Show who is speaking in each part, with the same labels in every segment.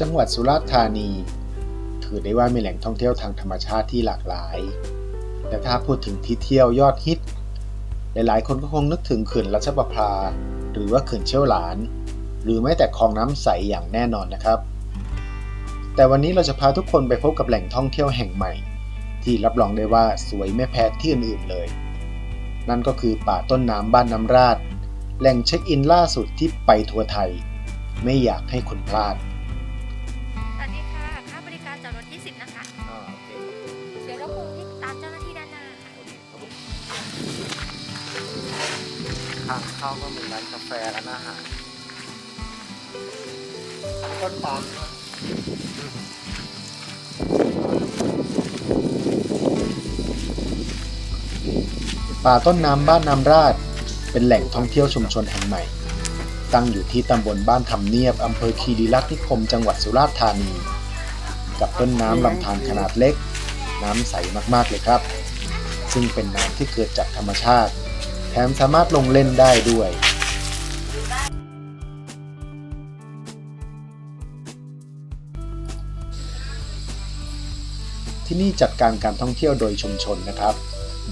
Speaker 1: จังหวัดสุราษฎร์ธานี ถือได้ว่ามีแหล่งท่องเที่ยวทางธรรมชาติที่หลากหลายแต่ถ้าพูดถึงที่เที่ยวยอดฮิต หลายๆ คนก็คงนึกถึงเขื่อนรัชประภา หรือว่าเขื่อนเชี่ยวหลาน หรือแม้แต่คลองน้ำใสอย่างแน่นอนนะครับ แต่วันนี้เราจะพาทุกคนไปพบกับแหล่งท่องเที่ยวแห่งใหม่ ที่รับรองได้ว่าสวยไม่แพ้ที่อื่นๆเลย นั่นก็คือป่าต้นน้ำบ้านน้ำราดแหล่งเช็คอินล่าสุดที่ไปทัวร์ไทย ไม่อยากให้คุณพลาด
Speaker 2: การจอดรถ20 นะคะเดี๋ยวเราคงที่ตามเจ้าหน้าที่ด้านหน้าค่ะ
Speaker 1: ทางเข้าก็เหมือนร้านกาแฟร้านอาหารต้นปาล์มป่าต้นน้ำบ้านน้ำราด เป็นแหล่งท่องเที่ยวชุมชนแห่งใหม่ ตั้งอยู่ที่ตำบลบ้านทำเนียบอำเภอคีรีรัตน์นิคมจังหวัดสุราษฎร์ธานี กับต้นน้ำลำธารขนาดเล็ก น้ำใสมากๆเลยครับ ซึ่งเป็นน้ำที่เกิดจากธรรมชาติ แถมสามารถลงเล่นได้ด้วยที่นี่จัดการการท่องเที่ยวโดยชุมชนนะครับ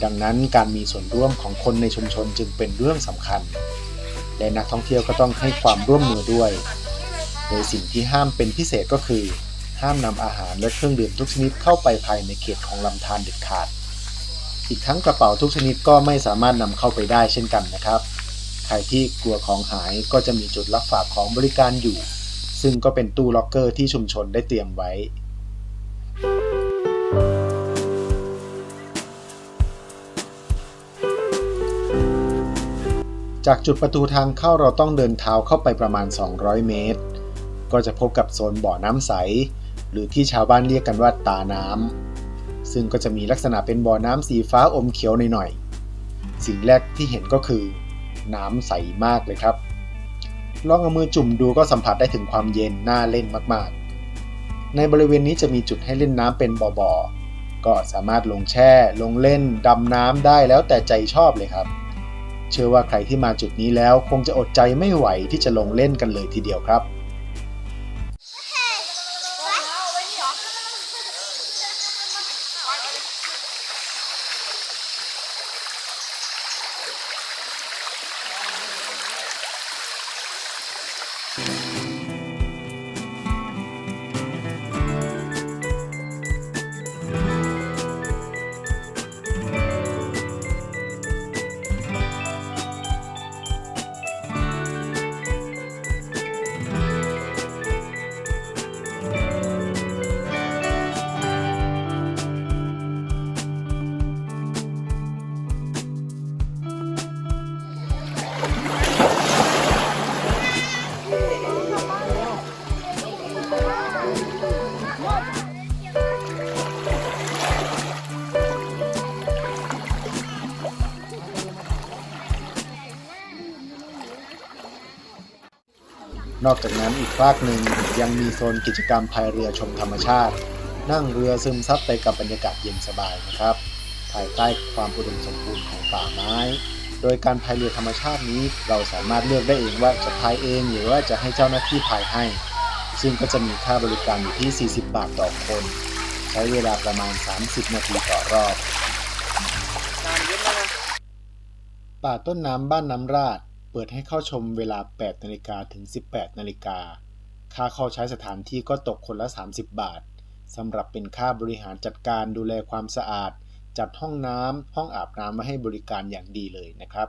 Speaker 1: ดังนั้นการมีส่วนร่วมของคนในชุมชนจึงเป็นเรื่องสำคัญ และนักท่องเที่ยวก็ต้องให้ความร่วมมือด้วย โดยสิ่งที่ห้ามเป็นพิเศษก็คือ ห้ามนำอาหารและเครื่องดื่มทุกชนิดเข้าไปภายในเขตของลำธารเด็ดขาด อีกทั้งกระเป๋าทุกชนิดก็ไม่สามารถนำเข้าไปได้เช่นกันนะครับ ใครที่กลัวของหายก็จะมีจุดรับฝากของบริการอยู่ ซึ่งก็เป็นตู้ล็อกเกอร์ที่ชุมชนได้เตรียมไว้จากจุดประตูทางเข้าเราต้องเดินเท้าเข้าไปประมาณ 200 เมตร ก็จะพบกับโซนบ่อน้ำใส หรือที่ชาวบ้านเรียกกันว่าตาน้ำซึ่งก็จะมีลักษณะเป็นบ่อน้ำสีฟ้าอมเขียวหน่อยๆสิ่งแรกที่เห็นก็คือ น้ำใสมากเลยครับ ลองเอามือจุ่มดูก็สัมผัสได้ถึงความเย็นน่าเล่นมากๆ ในบริเวณนี้จะมีจุดให้เล่นน้ำเป็นบ่อๆก็สามารถลงแช่ ลงเล่นดำน้ำได้แล้วแต่ใจชอบเลยครับ เชื่อว่าใครที่มาจุดนี้แล้วคงจะอดใจไม่ไหวที่จะลงเล่นกันเลยทีเดียวครับ นอกจากนั้นอีกฝากหนึ่งยังมีโซนกิจกรรมพายเรือชมธรรมชาติ นั่งเรือซึมซับไปกับบรรยากาศเย็นสบายนะครับ ภายใต้ความอุดมสมบูรณ์ของป่าไม้ โดยการพายเรือธรรมชาตินี้เราสามารถเลือกได้เองว่าจะพายเองหรือว่าจะให้เจ้าหน้าที่พายให้ ซึ่งก็จะมีค่าบริการอยู่ที่ 40 บาทต่อคน ใช้เวลาประมาณ 30 นาทีต่อรอบ ป่าต้นน้ำบ้านน้ำราด เปิดให้เข้าชมเวลา 8 นาฬิกาถึง 18 นาฬิกา ค่าเข้าใช้สถานที่ก็ตกคนละ 30 บาทสำหรับเป็นค่าบริหารจัดการดูแลความสะอาด จัดห้องน้ำห้องอาบน้ำมาให้บริการอย่างดีเลยนะครับ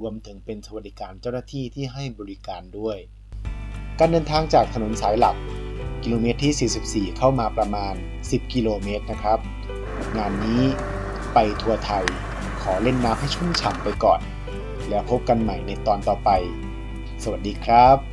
Speaker 1: รวมถึงเป็นสวัสดิการเจ้าหน้าที่ที่ให้บริการด้วย การเดินทางจากถนนสายหลัก กิโลเมตรที่ 44 เข้ามาประมาณ 10 กิโลเมตรนะครับ งานนี้ไปทัวร์ไทย ขอเล่นน้ำให้ชุ่มฉ่ำไปก่อน แล้วพบกันใหม่ในตอนต่อไป สวัสดีครับ